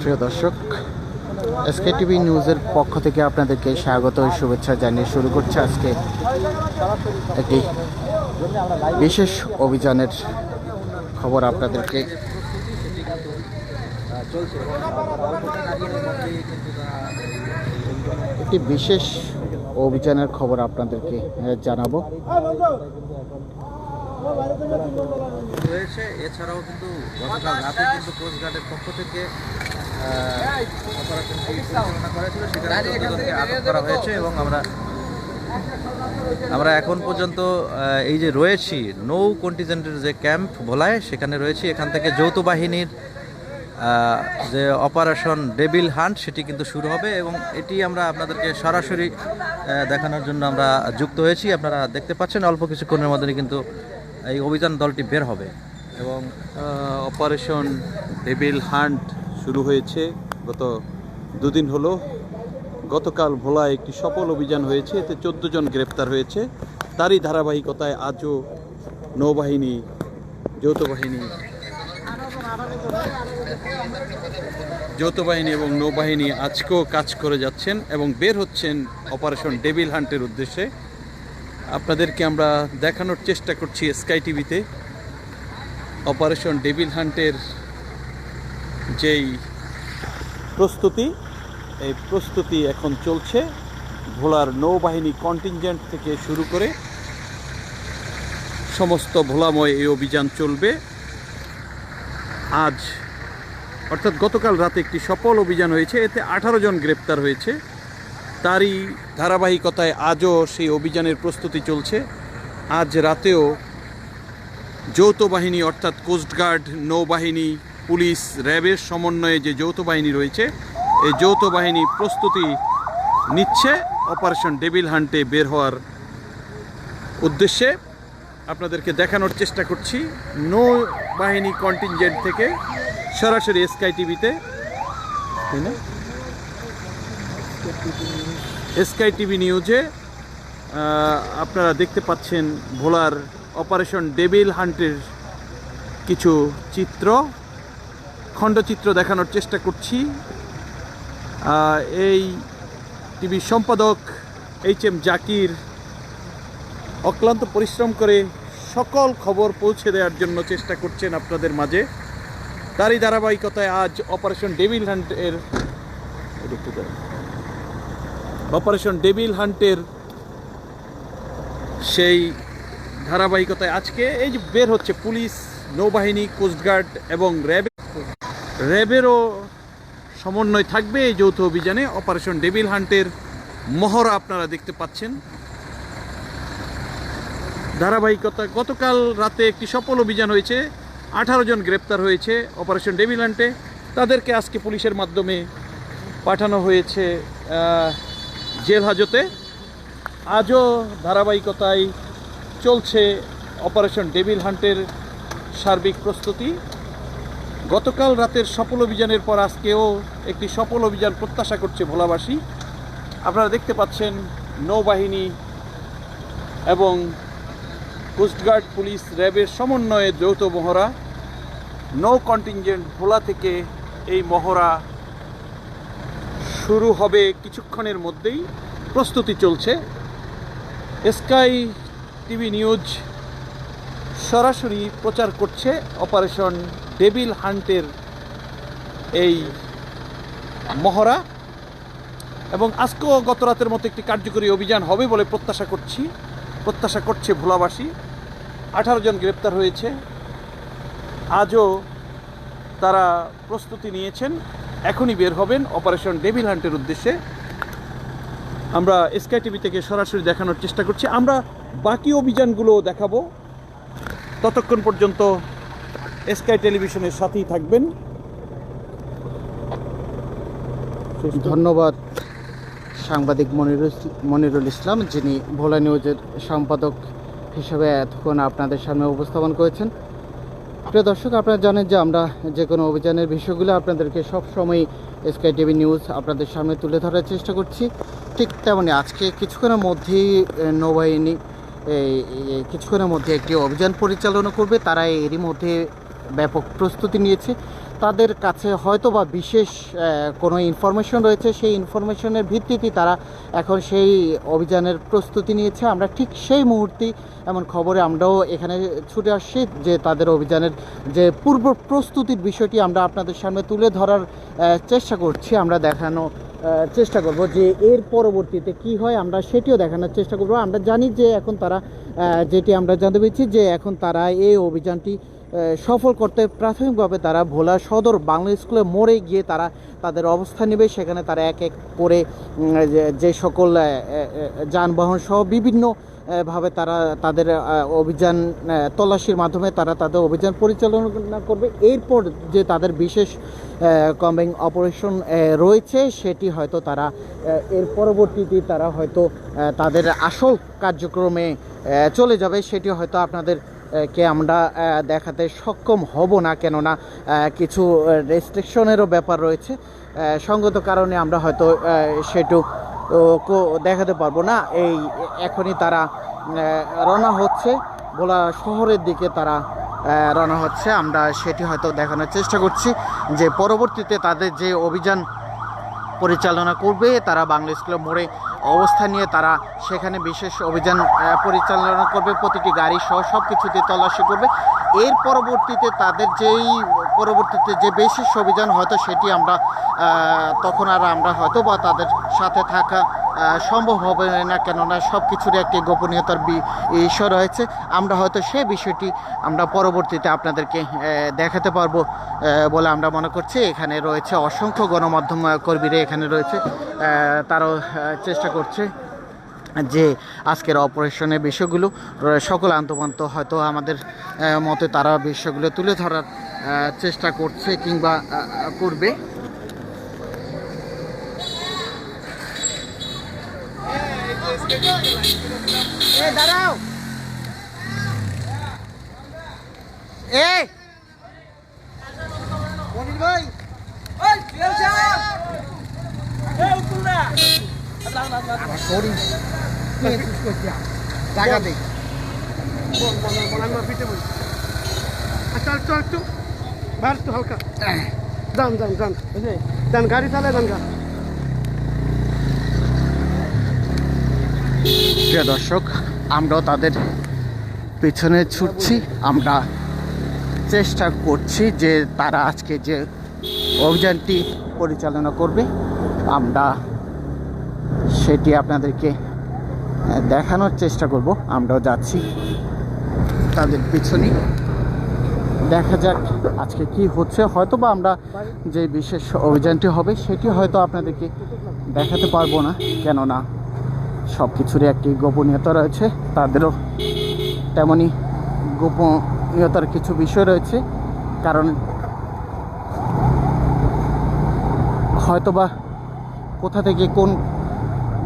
প্রিয় দর্শক SK TV নিউজের পক্ষ থেকে আপনাদেরকে স্বাগত শুভেচ্ছা জানিয়ে শুরু করছে আজকে একটি বিশেষ অভিযানের খবর আপনাদেরকে। একটি বিশেষ অভিযানের খবর আপনাদেরকে জানাব। রয়েছে। এছাড়াও কিন্তু গতকাল রাতে কিন্তু কোস্টগার্ডের পক্ষ থেকে করা হয়েছে এবং আমরা আমরা এখন পর্যন্ত এই যে রয়েছি নৌ কন্টিজেন্টের যে ক্যাম্প ভোলায় সেখানে রয়েছি। এখান থেকে যৌথ বাহিনীর যে অপারেশন ডেবিল হান্ট সেটি কিন্তু শুরু হবে এবং এটি আমরা আপনাদেরকে সরাসরি দেখানোর জন্য আমরা যুক্ত হয়েছি। আপনারা দেখতে পাচ্ছেন, অল্প কিছুক্ষণের মধ্যে কিন্তু এই অভিযান দলটি বের হবে। এবং অপারেশন ডেবিল হান্ট শুরু হয়েছে। গত দুদিন হলো। গতকাল ভোলায় একটি সফল অভিযান হয়েছে। এতে চোদ্দ জন গ্রেপ্তার হয়েছে। তারই ধারাবাহিকতায় আজও নৌবাহিনী, যৌথ বাহিনী যৌথ বাহিনী এবং নৌবাহিনী আজকেও কাজ করে যাচ্ছেন এবং বের হচ্ছেন অপারেশন ডেবিল হান্টের উদ্দেশ্যে। আপনাদেরকে আমরা দেখানোর চেষ্টা করছি স্কাই টিভিতে অপারেশন ডেভিল হান্টের যেই প্রস্তুতি, এই প্রস্তুতি এখন চলছে। ভোলার নৌবাহিনী কন্টিনজেন্ট থেকে শুরু করে সমস্ত ভোলাময় এই অভিযান চলবে। আজ, অর্থাৎ গতকাল রাতে একটি সফল অভিযান হয়েছে। এতে আঠারো জন গ্রেপ্তার হয়েছে। তারই ধারাবাহিকতায় আজও সেই অভিযানের প্রস্তুতি চলছে। আজ রাতেও যৌথ বাহিনী অর্থাৎ কোস্টগার্ড নৌবাহিনী, পুলিশ, র্যাবের সমন্বয়ে যে যৌথ বাহিনী রয়েছে, এই যৌথ বাহিনী প্রস্তুতি নিচ্ছে। অপারেশন ডেভিল হান্টে বের হওয়ার উদ্দেশ্যে আপনাদেরকে দেখানোর চেষ্টা করছি। নৌবাহিনী কন্টিনজেন্ট থেকে সরাসরি স্কাই টিভিতে। তাই না? স্কাই টিভি নিউজে আপনারা দেখতে পাচ্ছেন ভোলার অপারেশন ডেবিল হান্টের কিছু চিত্র। খণ্ডচিত্র দেখানোর চেষ্টা করছি। এই টিভির সম্পাদক এইচ এম জাকির অক্লান্ত পরিশ্রম করে সকল খবর পৌঁছে দেওয়ার জন্য চেষ্টা করছেন আপনাদের মাঝে। তারই ধারাবাহিকতায় আজ অপারেশন ডেভিল হান্টের দাঁড়ান। অপারেশন ডেভিল হান্টের সেই ধারাবাহিকতায় আজকে এই যে বের হচ্ছে পুলিশ, নৌবাহিনী কোস্টগার্ড এবং র্যাব র্যাবেরও সমন্বয় থাকবে এই যৌথ অভিযানে অপারেশন ডেভিল হান্টের মহড়া আপনারা দেখতে পাচ্ছেন। ধারাবাহিকতা গতকাল রাতে একটি সফল অভিযান হয়েছে। আঠারো জন গ্রেপ্তার হয়েছে অপারেশন ডেভিল হান্টে। তাদেরকে আজকে পুলিশের মাধ্যমে পাঠানো হয়েছে জেল হাজতে আজও ধারাবাহিকতায় চলছে অপারেশন ডেভিল হান্টের সার্বিক প্রস্তুতি। গতকাল রাতের সফল অভিযানের পর আজকেও একটি সফল অভিযান প্রত্যাশা করছে ভোলাবাসী। আপনারা দেখতে পাচ্ছেন নৌবাহিনী এবং কোস্টগার্ড পুলিশ র্যাবের সমন্বয়ে যৌথ মহড়া। নৌ কন্টিনজেন্ট ভোলা থেকে এই মহড়া শুরু হবে কিছুক্ষণের মধ্যেই। প্রস্তুতি চলছে। স্কাই টিভি নিউজ সরাসরি প্রচার করছে অপারেশন ডেভিল হান্টের এই মহড়া। এবং আজকেও গত রাতের মতো একটি কার্যকরী অভিযান হবে বলে প্রত্যাশা করছি। প্রত্যাশা করছে ভোলাবাসী। আঠারো জন গ্রেপ্তার হয়েছে। আজও তারা প্রস্তুতি নিয়েছেন। এখনই বের হবেন অপারেশন ডেভিল হান্টের উদ্দেশ্যে। আমরা স্কাই টিভি থেকে সরাসরি দেখানোর চেষ্টা করছি। আমরা বাকি অভিযানগুলো দেখাবো। ততক্ষণ পর্যন্ত স্কাই টেলিভিশনের সাথেই থাকবেন। ধন্যবাদ সাংবাদিক মনিরুল মনিরুল ইসলাম, যিনি ভোলা নিউজের সম্পাদক হিসেবে এতক্ষণ আপনাদের সামনে উপস্থাপন করেছেন। প্রিয় দর্শক, আপনারা জানেন যে আমরা যে কোনো অভিযানের বিষয়গুলো আপনাদেরকে সবসময় স্কাই টিভি নিউজ আপনাদের সামনে তুলে ধরার চেষ্টা করছি। ঠিক তেমনি আজকে কিছুক্ষণের মধ্যেই নৌবাহিনী কিছুক্ষণের মধ্যে একটি অভিযান পরিচালনা করবে। তারা এরই মধ্যে ব্যাপক প্রস্তুতি নিয়েছে। তাদের কাছে হয়তো বা বিশেষ কোনো ইনফরমেশন রয়েছে। সেই ইনফরমেশনের ভিত্তিতে তারা এখন সেই অভিযানের প্রস্তুতি নিয়েছে। আমরা ঠিক সেই মুহূর্তে এমন খবরে আমরাও এখানে ছুটে আসছি যে তাদের অভিযানের যে পূর্ব প্রস্তুতির বিষয়টি আমরা আপনাদের সামনে তুলে ধরার চেষ্টা করছি। আমরা দেখানো চেষ্টা করব যে এর পরবর্তীতে কি হয়। আমরা সেটিও দেখানোর চেষ্টা করব। আমরা জানি যে এখন তারা যেটি আমরা জানতে পেরেছি যে এখন তারা এই অভিযানটি সফল করতে প্রাথমিকভাবে তারা ভোলা সদর বাংলা স্কুলে মোড়ে গিয়ে তারা তাদের অবস্থান নেবে। সেখানে তারা এক এক করে যে- সকল যানবাহন সহ বিভিন্ন ভাবে তারা তাদের অভিযান তল্লাশির মাধ্যমে তারা তাদের অভিযান পরিচালনা করবে। এরপর যে তাদের বিশেষ কম্বিং অপারেশন রয়েছে, সেটি হয়তো তারা এর পরবর্তীতে তারা হয়তো তাদের আসল কার্যক্রমে চলে যাবে। সেটি হয়তো আপনাদের কে আমরা দেখাতে সক্ষম হব না কেননা কিছু রেস্ট্রিকশনেরও ব্যাপার রয়েছে। সঙ্গত কারণে আমরা হয়তো আহ, সেটু দেখাতে পারব না। এই এখনই তারা রওনা হচ্ছে। ভোলা শহরের দিকে তারা রওনা হচ্ছে। আমরা সেটি হয়তো দেখানোর চেষ্টা করছি যে পরবর্তীতে তাদের যে অভিযান পরিচালনা করবে তারা বাংলা স্কুলের মোড়ে অবস্থান নিয়ে তারা সেখানে বিশেষ অভিযান পরিচালনা করবে, প্রতিটি গাড়ি সহ সব কিছুতে তল্লাশি করবে। এর পরবর্তীতে তাদের যেই, পরবর্তীতে যে বিশেষ অভিযান হয়তো সেটি আমরা তখন আর আমরা হয়তো বা তাদের সাথে থাকা সম্ভব হবে না কেননা সব কিছুর একটি গোপনীয়তার বিষয় রয়েছে। আমরা হয়তো সে বিষয়টি আমরা পরবর্তীতে আপনাদেরকে দেখাতে পারব বলে আমরা মনে করছি। এখানে রয়েছে অসংখ্য গণমাধ্যম কর্মীরা এখানে রয়েছে। তারাও চেষ্টা করছে যে আজকের অপারেশনের বিষয়গুলো সকল আন্তপান্ত হয়তো আমাদের মতে তারা বিষয়গুলো তুলে ধরার চেষ্টা করছে কিংবা আহ, করবে দাঁড়াও। এই অনিল ভাই সরি জায়গা দেই। চল চল একটু বার একটু হালকা। যান যান যান যান গাড়ি চালায় যান গা। প্রিয় দর্শক, আমরাও তাদের পেছনে ছুটছি। আমরা চেষ্টা করছি যে তারা আজকে যে অভিযানটি পরিচালনা করবে, আমরা সেটি আপনাদেরকে দেখানোর চেষ্টা করব। আমরাও যাচ্ছি তাদের পিছনে। দেখা যাক আজকে কি হচ্ছে। হয়তো বা আমরা যে বিশেষ অভিযানটি হবে, সেটি হয়তো আপনাদেরকে দেখাতে পারব না। কেননা সব কিছুরই একটি গোপনীয়তা রয়েছে। তাদেরও তেমনই গোপনীয়তার কিছু বিষয় রয়েছে। কারণ হয়তোবা কোথা থেকে কোন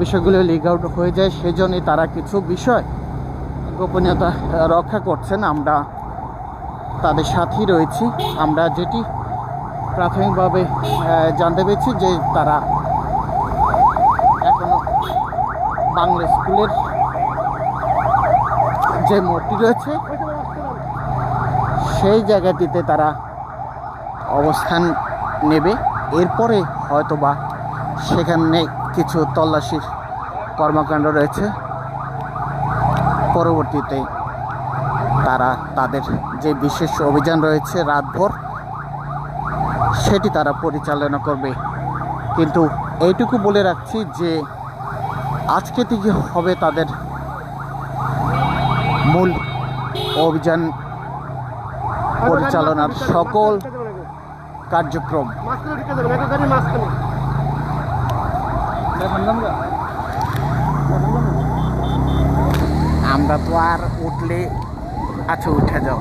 বিষয়গুলো লিক আউট হয়ে যায় সেজন্যই তারা কিছু বিষয় গোপনীয়তা রক্ষা করছেন। আমরা তাদের সাথেই রয়েছি। আমরা যেটি প্রাথমিকভাবে জানতে পেরেছি যে তারা এখনও বাংলা স্কুলের যে মোড়টি রয়েছে, সেই জায়গাটিতে তারা অবস্থান নেবে। এরপরে হয়তোবা সেখানে কিছু তল্লাশির কর্মকাণ্ড রয়েছে। পরবর্তীতে তারা তাদের যে বিশেষ অভিযান রয়েছে রাতভর, সেটি তারা পরিচালনা করবে। কিন্তু এইটুকু বলে রাখছি যে আজকে থেকে হবে তাদের মূল অভিযান পরিচালনার সকল কার্যক্রম। আমরা তো আর উঠলে আচ্ছা উঠে যাও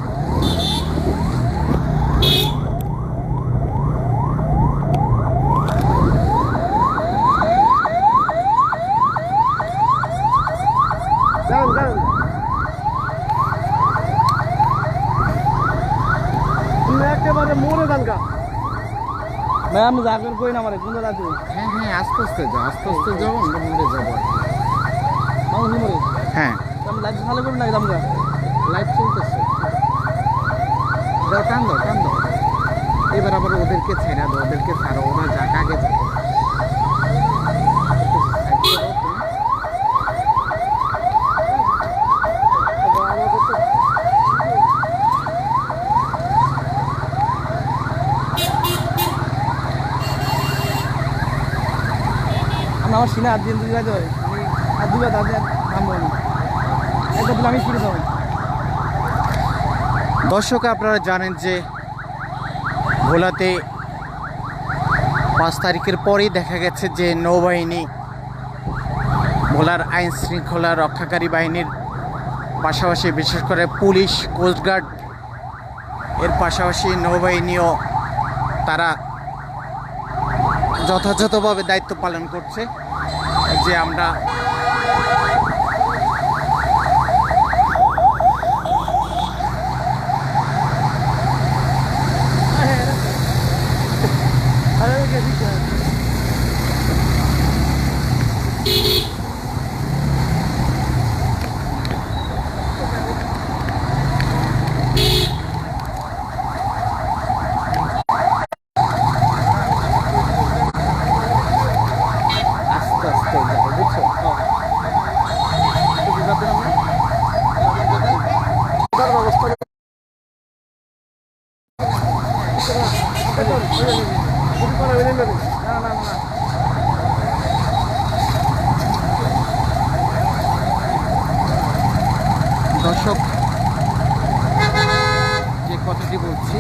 যান যান তুমি একেবারে মোড়ে যান গা যাবেন কই না মারে কোনটা রাতে হ্যাঁ হ্যাঁ আস্তে আস্তে যাও আস্তে আস্তে যাও আমরা মরে যাব। হ্যাঁ। আমি লাইট ভালো করে না দামগা লাইভ চলতেছে। দাও কান দাও কান দাও। এবার আবার ওদেরকে ছেড়ে দাও ওদেরকে ছাড়ো ওরা যাক আগে যাবে আমার সিনে হাত দিয়ে দুই পারে আমি আর দুবার একবার দিলে আমি ফিরে দর্শক, আপনারা জানেন যে ভোলাতে পাঁচ তারিখের পরেই দেখা গেছে যে নৌবাহিনী ভোলার আইন শৃঙ্খলা রক্ষাকারী বাহিনীর পাশাপাশি, বিশেষ করে পুলিশ কোস্টগার্ড এর পাশাপাশি নৌবাহিনীও তারা যথাযথভাবে দায়িত্ব পালন করছে। যে আমরা আরে গেছি আস্তে আস্তে যাবে বুঝছ দর্শক, যে কথাটি বলছি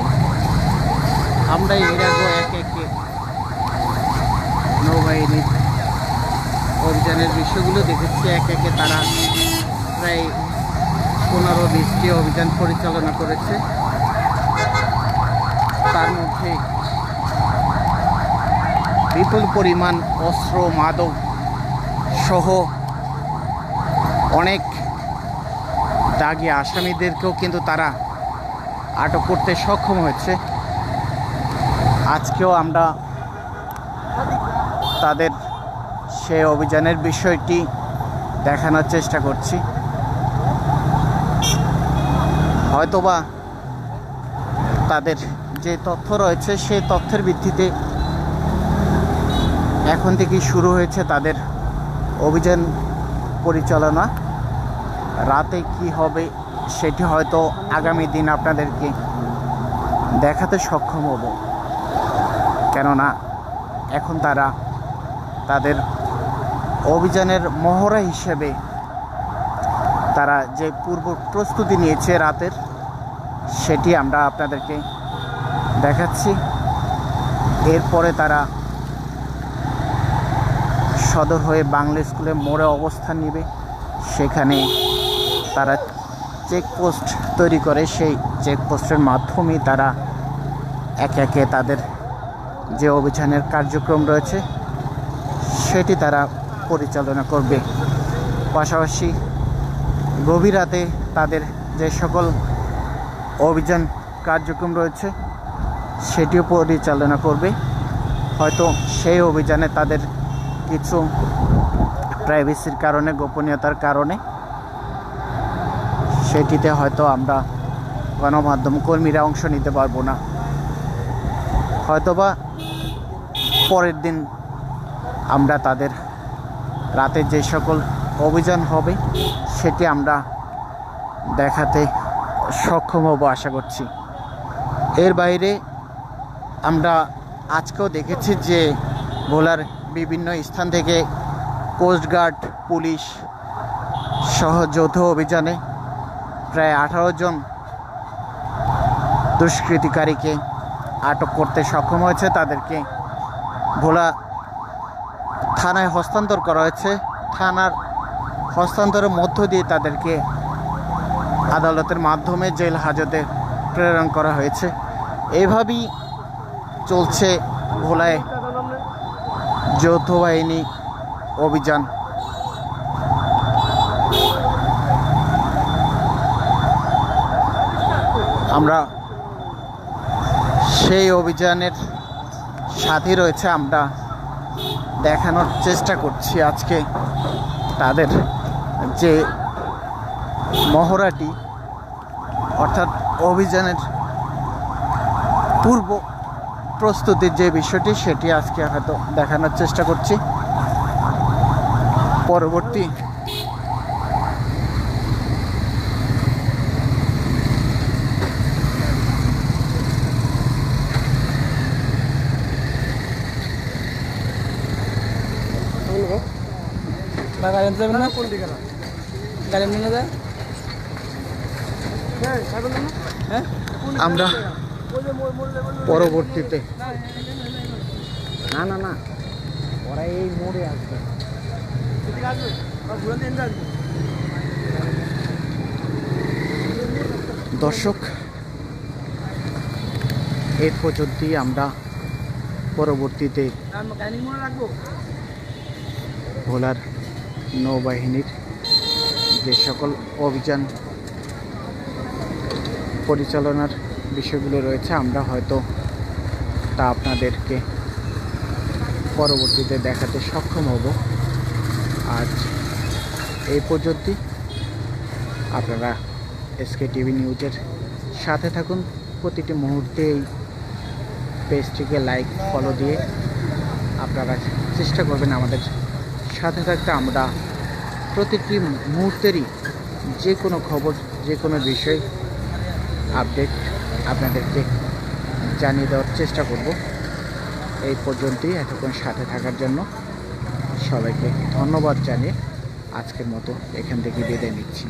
আমরা এর আগে এক একে নৌবাহিনীর অভিযানের বিষয়গুলো দেখেছি। এক একে তারা প্রায় পনেরো বিশটি অভিযান পরিচালনা করেছে। তার মধ্যে বিপুল পরিমাণ অস্ত্র, মাদক সহ অনেক দাগি আসামিদেরকেও কিন্তু তারা আটক করতে সক্ষম হয়েছে। আজকেও আমরা তাদের সে অভিযানের বিষয়টি দেখানোর চেষ্টা করছি। হয়তোবা তাদের যে তথ্য রয়েছে, সেই তথ্যের ভিত্তিতে এখন থেকেই শুরু হয়েছে তাদের অভিযান পরিচালনা। রাতে কি হবে সেটি হয়তো আগামী দিন আপনাদেরকে দেখাতে সক্ষম হব। কেননা এখন তারা তাদের অভিযানের মহড়া হিসেবে তারা যে পূর্ব প্রস্তুতি নিয়েছে রাতের, সেটি আমরা আপনাদেরকে দেখাচ্ছি। এরপরে তারা সদর হয়ে বাংলা স্কুলে মোড়ে অবস্থান নেবে। সেখানে তারা চেকপোস্ট তৈরি করে। সেই চেকপোস্টের মাধ্যমেই তারা একে একে তাদের যে অভিযানের কার্যক্রম রয়েছে, সেটি তারা পরিচালনা করবে। পাশাপাশি গভীর রাতে তাদের যে সকল অভিযান কার্যক্রম রয়েছে, সেটিও পরিচালনা করবে। হয়তো সেই অভিযানে তাদের কিছু প্রাইভেসির কারণে, গোপনীয়তার কারণে সেটিতে হয়তো আমরা গণমাধ্যম কর্মীরা অংশ নিতে পারব না। হয়তোবা পরের দিন আমরা তাদের রাতে যে সকল অভিযান হবে, সেটি আমরা দেখাতে সক্ষম হব আশা করছি। এর বাইরে আমরা আজকেও দেখেছি যে ভোলার বিভিন্ন স্থান থেকে কোস্টগার্ড পুলিশ সহ যৌথ অভিযানে প্রায় আঠারো জন দুষ্কৃতিকারীকে আটক করতে সক্ষম হয়েছে। তাদেরকে ভোলা থানায় হস্তান্তর করা হয়েছে। থানার হস্তান্তরের মধ্য দিয়ে তাদেরকে আদালতের মাধ্যমে জেল হাজতে প্রেরণ করা হয়েছে। এইভাবেই চলছে ভোলায় যৌথ বাহিনী অভিযান। আমরা সেই অভিযানের সাথে রয়েছে, আমরা দেখানোর চেষ্টা করছি আজকে তাদের যে মহড়াটি, অর্থাৎ অভিযানের পূর্ব প্রস্তুতির যে বিষয়টি সেটি আজকে হয়তো দেখানোর চেষ্টা করছি। পরবর্তী বা গাড়ি আনতে যাবেন না? কোন দিকে না গাড়ি আনতে যায় খাবেন না হ্যাঁ? আমরা পরবর্তীতে। না না না। ওরা এই মোড়ে আসবে। দর্শক এর পর্যন্তই আমরা পরবর্তীতে ভোলার নৌবাহিনীর যে সকল অভিযান পরিচালনার বিষয়গুলো রয়েছে, আমরা হয়তো তা আপনাদেরকে পরবর্তীতে দেখাতে সক্ষম হব। আজ এই পর্যন্তই। আপনারা এসকে টিভি নিউজের সাথে থাকুন। প্রতিটি মুহূর্তে এই পেজটিকে লাইক, ফলো দিয়ে আপনারা চেষ্টা করবেন আমাদের সাথে থাকতে। আমরা প্রতিটি মুহূর্তেরই যে কোনো খবর, যে কোনো বিষয় আপডেট আপনাদেরকে জানিয়ে দেওয়ার চেষ্টা করব, এই পর্যন্তই, এতক্ষণ সাথে থাকার জন্য সবাইকে ধন্যবাদ জানিয়ে আজকের মতো এখান থেকে বিদায় নিচ্ছি।